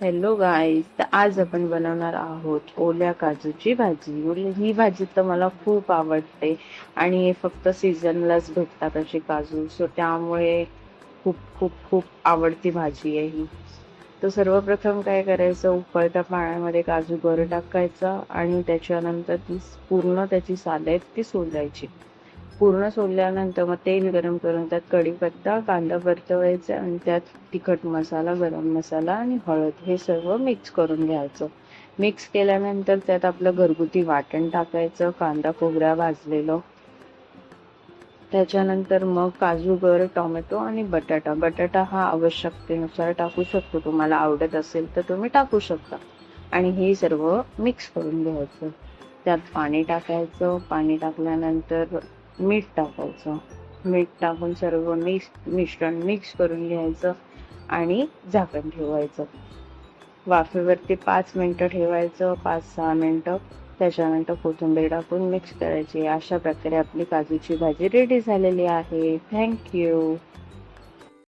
Hello guys तर आज आपण बनवणार आहोत ओल्या काजूची भाजी. ओली ही भाजी तर मला खूप आवडते. आणि हे फक्त सीझनलाच भेटतात अशी काजू. सो त्यामुळे खूप खूप खूप आवडती भाजी आहे ही. तर सर्वप्रथम काय करायचं? उकळत्या पाण्यामध्ये काजू गर टाकायचा आणि त्याच्यानंतर ती पूर्ण त्याची साल आहेत ती सोलायची. पूर्ण सोलल्यानंतर मग तेल गरम करून त्यात कढीपत्ता कांदा परतवायचा आणि त्यात तिखट मसाला गरम मसाला आणि हळद हे सर्व मिक्स करून घ्यायचं. मिक्स केल्यानंतर त्यात आपलं घरगुती वाटण टाकायचं कांदा खोबऱ्या भाजलेलं. त्याच्यानंतर मग काजू गर टोमॅटो आणि बटाटा. बटाटा हा आवश्यकतेनुसार टाकू शकतो. तुम्हाला आवडत असेल तर तुम्ही टाकू शकता. आणि हे सर्व मिक्स करून घ्यायचं. त्यात पाणी टाकायचं. पाणी टाकल्यानंतर मीठ टाकायचं. मीठ टाकून सर्व मिक्स मिश्रण मिक्स करून घ्यायचं आणि झाकण ठेवायचं. वाफेवरती पाच मिनटं ठेवायचं पाच सहा मिनटं. त्याच्यानंतर कोथिंबीर टाकून मिक्स करायची. अशा प्रकारे आपली काजूची भाजी रेडी झालेली आहे. थँक्यू